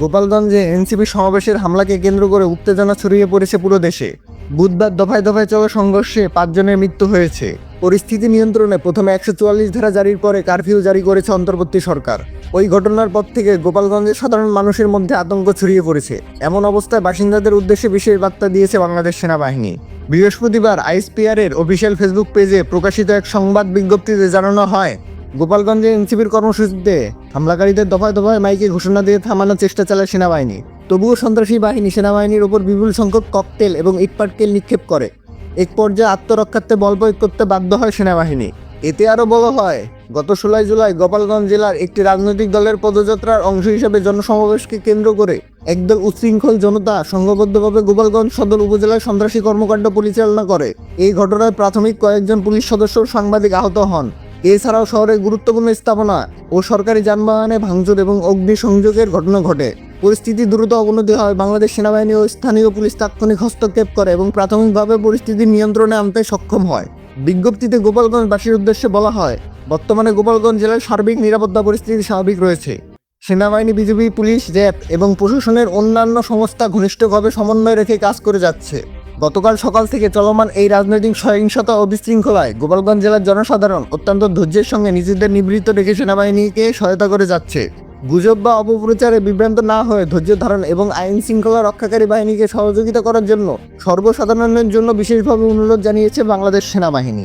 গোপালগঞ্জে এনসিপি সমাবেশের হামলাকে কেন্দ্র করে উত্তেজনা ছড়িয়ে পড়েছে পুরো দেশে। বুধবার দফায় দফায় চলা সংঘর্ষে পাঁচজনের মৃত্যু হয়েছে। পরিস্থিতি নিয়ন্ত্রণে প্রথমে একশো চুয়াল্লিশ ধারা জারির পরে কারফিউ জারি করেছে অন্তর্বর্তী সরকার। ওই ঘটনার পর থেকে গোপালগঞ্জের সাধারণ মানুষের মধ্যে আতঙ্ক ছড়িয়ে পড়েছে। এমন অবস্থায় বাসিন্দাদের উদ্দেশ্যে বিশেষ বার্তা দিয়েছে বাংলাদেশ সেনাবাহিনী। বৃহস্পতিবার আইএসপিআর এর অফিসিয়াল ফেসবুক পেজে প্রকাশিত এক সংবাদ বিজ্ঞপ্তিতে জানানো হয় গোপালগঞ্জে এনসিপির কর্মসূচিতে হামলাকারীদের দফায় দফায় মাইকে ঘোষণা দিয়ে থামানোর চেষ্টা চালায় সেনাবাহিনী। তবুও সন্ত্রাসী বাহিনী সেনাবাহিনীর ওপর বিপুল সংখ্যক ককটেল এবং ইটপাটকেল নিক্ষেপ করে। এক পর্যায়ে আত্মরক্ষার্থে বল প্রয়োগ করতে বাধ্য হয় সেনাবাহিনী। এতে আরও বলা হয়, গত ষোলোই জুলাই গোপালগঞ্জ জেলার একটি রাজনৈতিক দলের পদযাত্রার অংশ হিসেবে জনসমাবেশকে কেন্দ্র করে একদল উচ্ছৃঙ্খল জনতা সংঘবদ্ধভাবে গোপালগঞ্জ সদর উপজেলায় সন্ত্রাসী কর্মকাণ্ড পরিচালনা করে। এই ঘটনায় প্রাথমিক কয়েকজন পুলিশ সদস্য সাংবাদিক আহত হন। এছাড়াও শহরের গুরুত্বপূর্ণ স্থাপনা ও সরকারি যানবাহনে ভাঙচুর এবং অগ্নিসংযোগের ঘটনা ঘটে। পরিস্থিতি দ্রুত অবনতি হয়। বাংলাদেশ সেনাবাহিনী ও স্থানীয় পুলিশ তাৎক্ষণিক হস্তক্ষেপ করে এবং প্রাথমিকভাবে পরিস্থিতি নিয়ন্ত্রণে আনতে সক্ষম হয়। বিজ্ঞপ্তিতে গোপালগঞ্জবাসীর উদ্দেশ্যে বলা হয়, বর্তমানে গোপালগঞ্জ জেলার সার্বিক নিরাপত্তা পরিস্থিতি স্বাভাবিক রয়েছে। সেনাবাহিনী বিজেপি পুলিশ, র্যাব এবং প্রশাসনের অন্যান্য সংস্থা ঘনিষ্ঠভাবে সমন্বয় রেখে কাজ করে যাচ্ছে। গতকাল সকাল থেকে চলমান এই রাজনৈতিক সহিংসতা ও বিশৃঙ্খলায় গোপালগঞ্জ জেলার জনসাধারণ অত্যন্ত ধৈর্যের সঙ্গে নিজেদের নিবৃত্ত রেখে সেনাবাহিনীকে সহায়তা করে যাচ্ছে। গুজব বা অপপ্রচারে বিভ্রান্ত না হয়ে ধৈর্য ধারণ এবং আইন শৃঙ্খলা রক্ষাকারী বাহিনীকে সহযোগিতা করার জন্য সর্বসাধারণের জন্য বিশেষভাবে অনুরোধ জানিয়েছে বাংলাদেশ সেনাবাহিনী।